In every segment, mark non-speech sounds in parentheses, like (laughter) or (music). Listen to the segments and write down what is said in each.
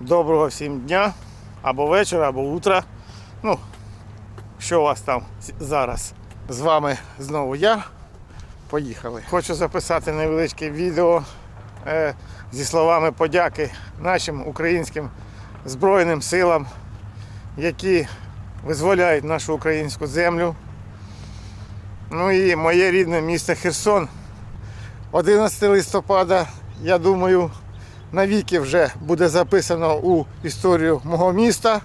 Доброго всім дня, або вечора, або утра. Ну, що у вас там зараз? З вами знову я. Поїхали. Хочу записати невеличке відео е, зі словами подяки нашим українським Збройним силам, які визволяють нашу українську землю. Ну і моє рідне місто Херсон. 11 листопада, я думаю, навіки вже буде записано у історію мого міста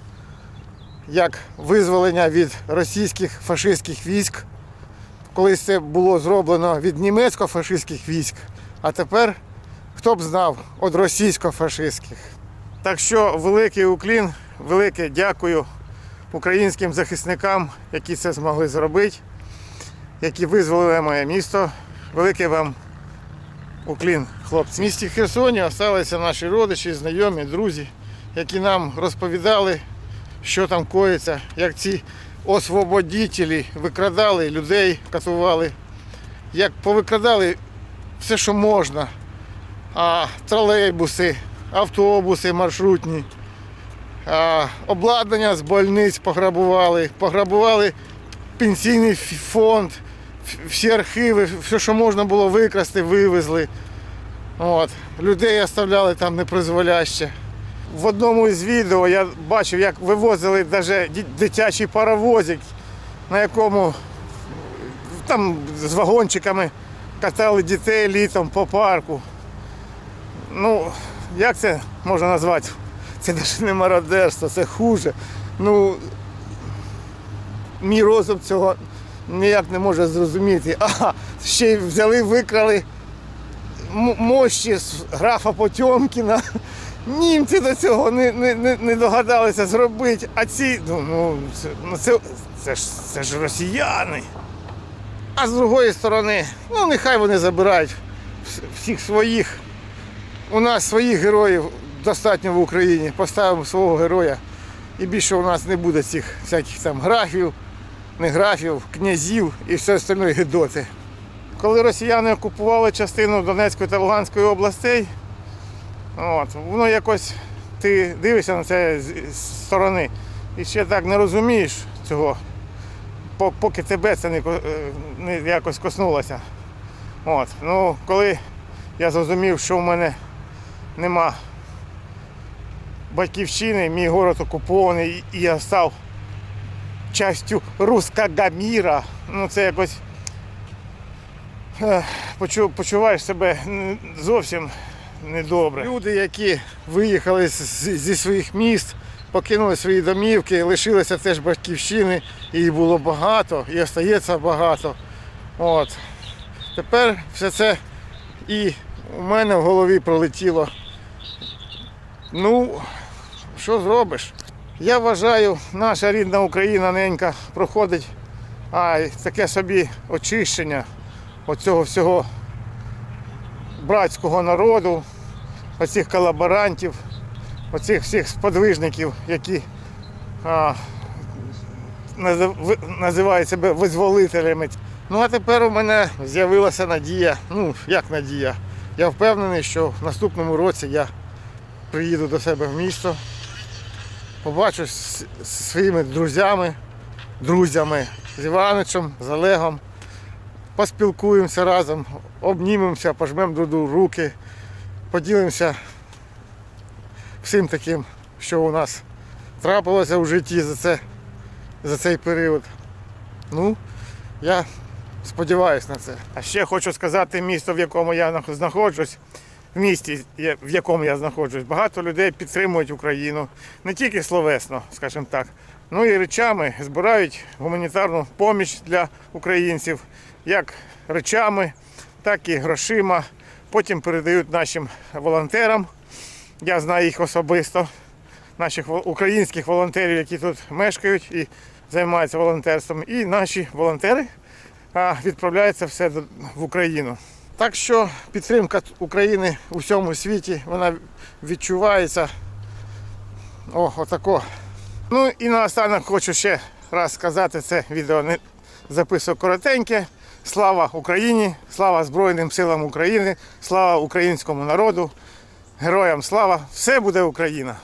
як визволення від російських фашистських військ. Колись це було зроблено від німецько-фашистських військ, а тепер хто б знав від російсько-фашистських. Так що великий уклін, велике дякую українським захисникам, які це змогли зробити, які визволили моє місто. Велике вам уклін, хлопці. В місті Херсоні залишилися наші родичі, знайомі, друзі, які нам розповідали, що там коїться, як ці освободітелі викрадали людей, катували, як повикрадали все, що можна. А тролейбуси, автобуси маршрутні, а, обладнання з больниць пограбували, пограбували пенсійний фонд, всі архіви, все, що можна було викрасти, вивезли. От. Людей оставляли там непризволяще. В одному із відео я бачив, як вивозили навіть дитячий паровозик, на якому там з вагончиками катали дітей літом по парку. Ну, як це можна назвати? Це навіть не мародерство, це хуже. Ну, мій розум цього ніяк не може зрозуміти. (laughs) А ще й взяли, викрали мощі з графа Потьомкіна. (laughs) Німці до цього не, не, не, догадалися зробити. А ці, ну, ну, ну це, це, ж, це ж росіяни. А з другої сторони, ну нехай вони забирають всіх своїх. У нас своїх героїв достатньо в Україні. Поставимо свого героя. І більше у нас не буде цих всяких там графів, не графів, князів і все остальної гидоти. Коли росіяни окупували частину Донецької та Луганської областей, от, воно якось ти дивишся на це з сторони і ще так не розумієш цього, поки тебе це не, е, не якось коснулося. От, ну, коли я зрозумів, що в мене нема батьківщини, мій город окупований, і я став частю руського міра. Ну це якось почуваєш себе зовсім недобре. Люди, які виїхали зі своїх міст, покинули свої домівки, лишилися теж батьківщини, їх було багато, і остається багато. От. Тепер все це і у мене в голові пролетіло. Ну, що зробиш? Я вважаю, наша рідна Україна ненька проходить а, таке собі очищення оцього всього братського народу, оцих колаборантів, оцих всіх сподвижників, які а, називають себе визволителями. Ну а тепер у мене з'явилася надія. Ну, як надія? Я впевнений, що в наступному році я приїду до себе в місто, побачусь з з своїми друзями, друзями, з Іваничем, з Олегом, поспілкуємося разом, обнімемося, пожмемо друг другу руки, поділимося всім таким, що у нас трапилося в житті за, це, за цей період. Ну, я сподіваюся на це. А ще хочу сказати місто, в якому я знаходжусь, в місті, в якому я знаходжусь, багато людей підтримують Україну не тільки словесно, скажімо так, ну і речами збирають гуманітарну поміч для українців, як речами, так і грошима. Потім передають нашим волонтерам. Я знаю їх особисто, наших українських волонтерів, які тут мешкають і займаються волонтерством. І наші волонтери а, відправляється все в Україну. Так що підтримка України у всьому світі вона відчувається. О, отако. Ну і наостанок хочу ще раз сказати, це відео не записую коротеньке. Слава Україні! Слава Збройним силам України! Слава українському народу! Героям слава! Все буде Україна!